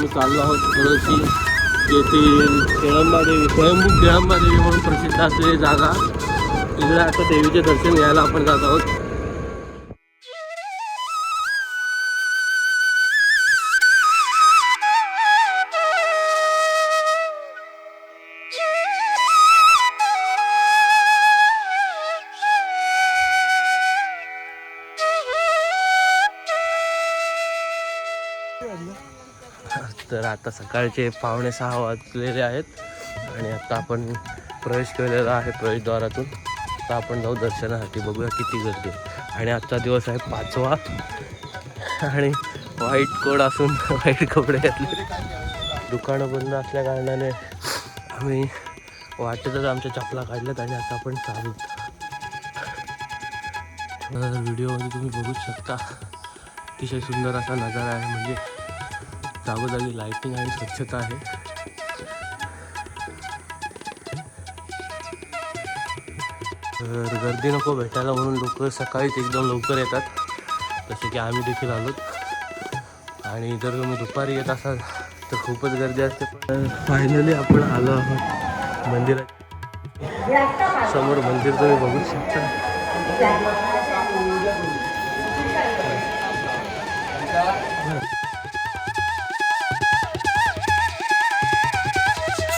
आम्ही चाललो आहोत तुळशी. येथील केळंबा देवी स्वयंभू केळंबादेवी म्हणून प्रसिद्ध असलेली जागा. तिकडे आता देवीचे दर्शन घ्यायला आपण जात आहोत. तर आता सकाळचे पावणे सहा वाजलेले आहेत. आणि आता आपण प्रवेश केलेला आहे प्रवेशद्वारातून. तर आपण जाऊ दर्शनासाठी. बघूया किती गर्दी आणि आजचा दिवस आहे पाचवा. आणि व्हाईट कोड असून व्हाईट कपडे घातले दुकानं बंद असल्या कारणाने आम्ही वाटेतच आमच्या चपला काढल्यात आणि आता आपण चालू. व्हिडिओमध्ये तुम्ही बघू शकता. अतिशय सुंदर असा नजारा आहे. म्हणजे जागोजागी लायटिंग आणि स्वच्छता आहे. तर गर्दी नको भेटायला म्हणून लोक सकाळीच एकदम लवकर येतात. जसे की आम्ही देखील आलो आणि जर तुम्ही दुपारी येत असाल तर खूपच गर्दी असते. पण फायनली आपण आलो आहोत मंदिरात. समोर मंदिर तुम्ही बघू शकता.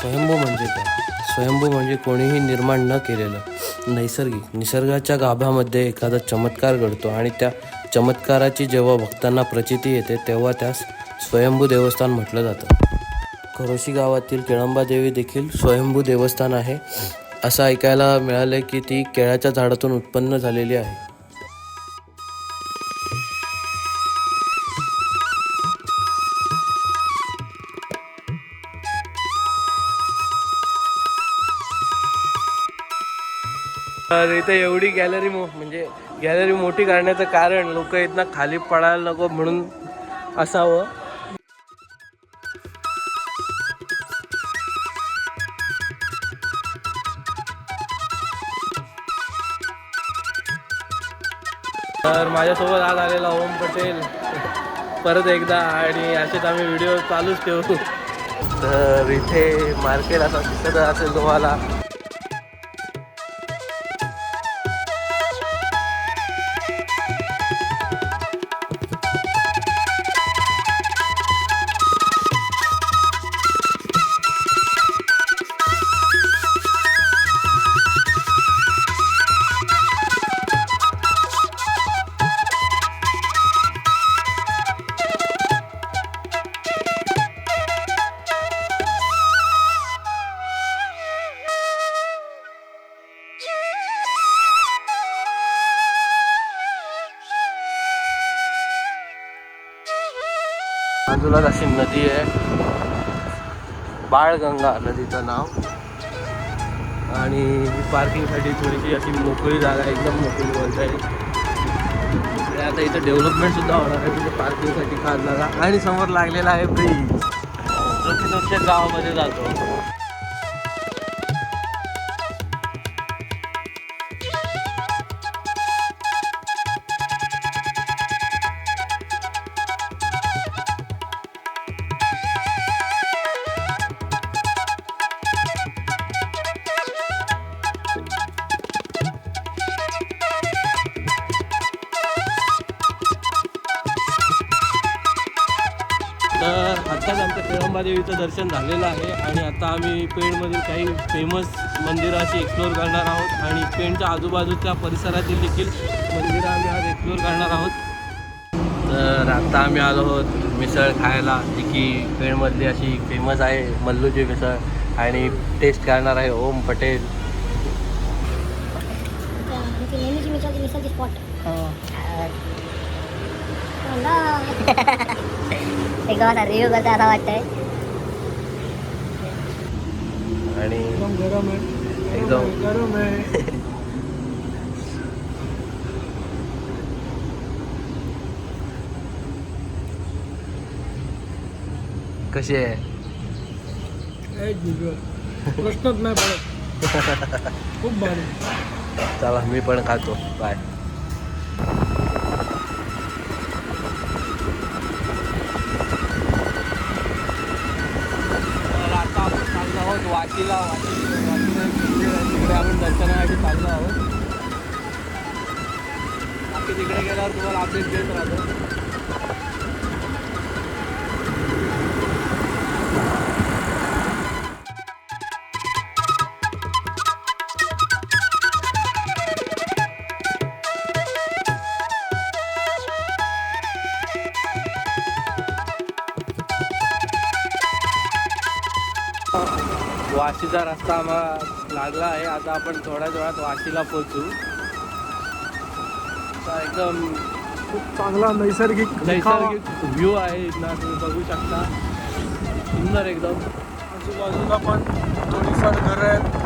स्वयंभू म्हणजे काय? स्वयंभू म्हणजे कोणीही निर्माण न केलेलं नैसर्गिक निसर्गाच्या गाभ्यामध्ये एखादा चमत्कार घडतो आणि त्या चमत्काराची जेव्हा भक्तांना प्रचिती येते तेव्हा त्यास स्वयंभू देवस्थान म्हटलं जातं. खरोशी गावातील केळंबादेवी देखील स्वयंभू देवस्थान आहे. असं ऐकायला मिळालं की ती केळाच्या झाडातून उत्पन्न झालेली आहे. तर इथे एवढी गॅलरी म्हणजे गॅलरी मोठी करण्याचं कारण लोक इथनं खाली पडायला नको म्हणून असावं. तर माझ्यासोबत आज आलेला ओम पटेल. परत एकदा आणि असेच आम्ही व्हिडिओ चालूच ठेवू. तर इथे मार्केट असा दिसत असेल तुम्हाला. बाजूलाच अशी नदी आहे. बाळगंगा नदीचं नाव. आणि पार्किंगसाठी थोडीशी अशी मोकळी जागा एकदम मोकळी बोलता येईल. आणि आता इथं डेव्हलपमेंट सुद्धा होणार आहे तिथे पार्किंगसाठी खास जागा. आणि समोर लागलेला आहे ब्रिज जो की गावामध्ये जातो. देवीचं दर्शन झालेलं आहे आणि आता आम्ही पेणमधील काही फेमस मंदिरं अशी एक्सप्लोअर करणार आहोत आणि पेणच्या आजूबाजूच्या परिसरातील देखील मंदिरं आम्ही आज एक्सप्लोअर करणार आहोत. तर आता आम्ही आलो आहोत मिसळ खायला जी की पेणमधली अशी फेमस आहे मल्लूची मिसळ आणि टेस्ट करणार आहे ओम पटेल. रिव्ह्यू करता असा वाटतंय. आणि गरम आहे. एकदम गरम आहे. कशी आहे? प्रश्नच नाही पडत. खूप भारी. चला मी पण खातो. बाय वाशीला वाशी वाशीला तिकडे आपण दर्शनासाठी चाललो आहोत. बाकी तिकडे गेल्यावर तुम्हाला अपडेट देत राहतो. वाशीचा रस्ता आम्हाला लागला आहे. आता आपण थोड्याच वेळात वाशीला पोहोचू. आता एकदम खूप चांगला नैसर्गिक. नैसर्गिक व्ह्यू आहे इथला तुम्ही बघू शकता. सुंदर एकदम. आजूबाजूला पण थोडीफार घरं आहेत.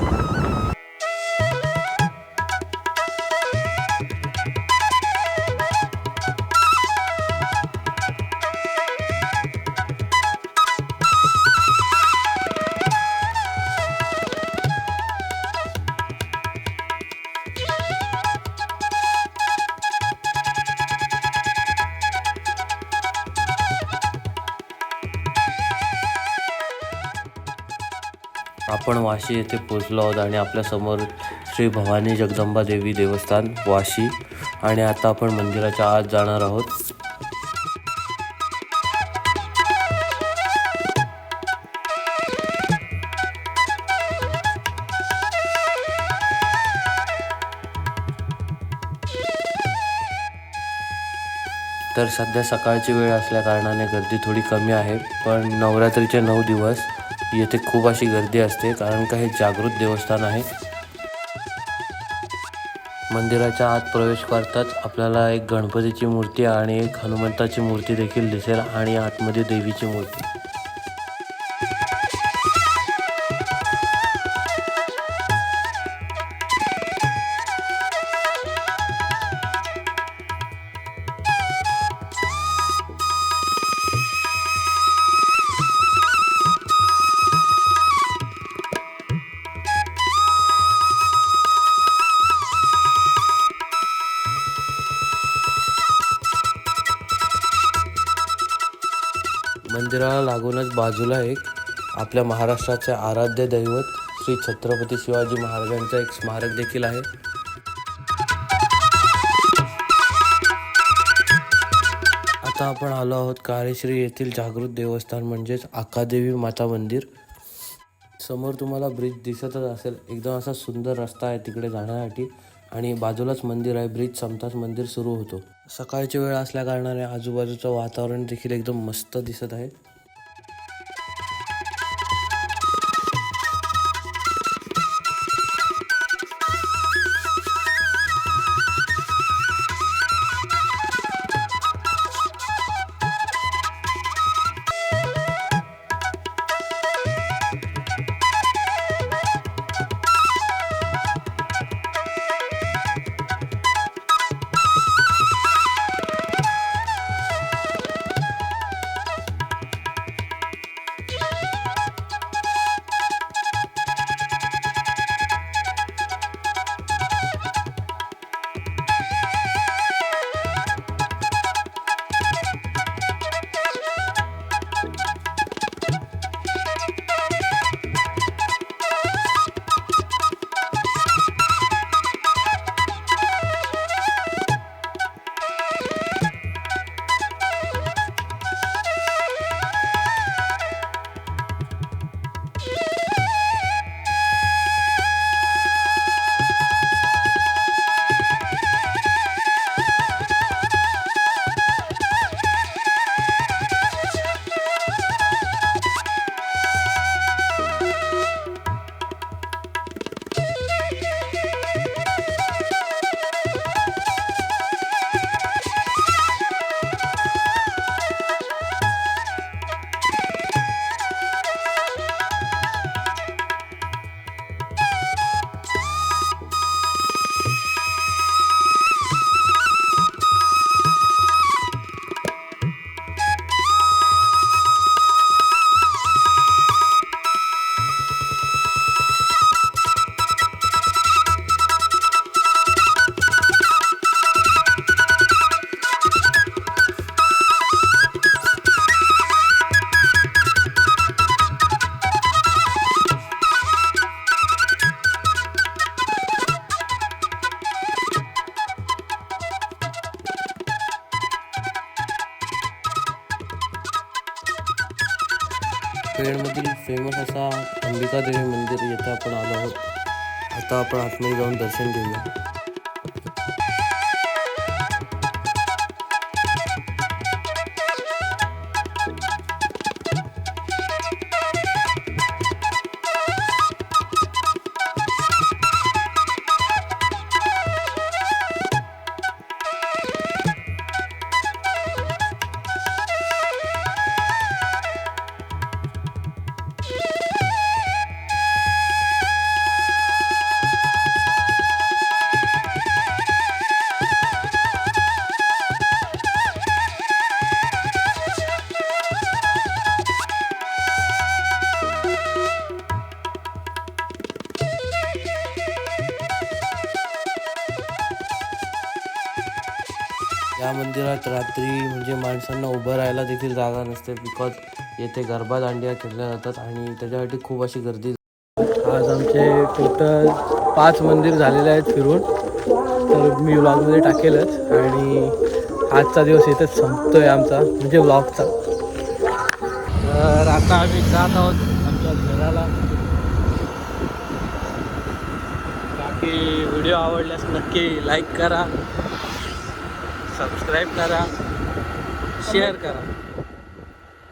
आपण वाशी येथे पोचलो आहोत आणि आपल्यासमोर श्री भवानी जगदंबा देवी देवस्थान वाशी. आणि आता आपण मंदिराच्या आत जाणार आहोत. तर सध्या सकाळची वेळ असल्या कारणाने गर्दी थोडी कमी आहे पण नवरात्रीचे नऊ दिवस येथे खूप अशी गर्दी असते कारण का हे जागृत देवस्थान आहे. मंदिराच्या आत प्रवेश करताच आपल्याला एक गणपतीची मूर्ती आणि एक हनुमंताची मूर्ती देखील दिसेल आणि आतमध्ये देवीची मूर्ती. मंदिराला लागूनच बाजूला एक आपल्या महाराष्ट्राचे आराध्य दैवत श्री छत्रपती शिवाजी महाराजांचं एक स्मारक देखील आहे. आता आपण आलो आहोत काळेश्री येथील जागृत देवस्थान म्हणजेच आकादेवी माता मंदिर. समोर तुम्हाला ब्रिज दिसतच असेल. एकदम असा सुंदर रस्ता आहे तिकडे जाण्यासाठी. आणि बाजूलाच मंदिर आहे ब्रिज संपताच मंदिर सुरू होतो. सकाळची वेळ असल्या कारणाने आजूबाजूचं वातावरण देखील एकदम मस्त दिसत आहे. आता आपण आतमध्ये जाऊन दर्शन घेऊया. रात्री म्हणजे माणसांना उभं राहायला देखील जागा नसते बिकॉज येथे गरबा दांडिया खेळल्या जातात आणि त्याच्यासाठी खूप अशी गर्दी आज आमचे टोटल पाच मंदिर झालेले आहेत फिरून. तर मी व्लॉगमध्ये टाकेलच आणि आजचा दिवस इथेच आहे आमचा म्हणजे व्लॉगचा तर आता आम्ही जात आहोत आमच्या घराला. बाकी व्हिडिओ आवडल्यास नक्की लाईक करा. सबस्क्राईब करा शेअर करा.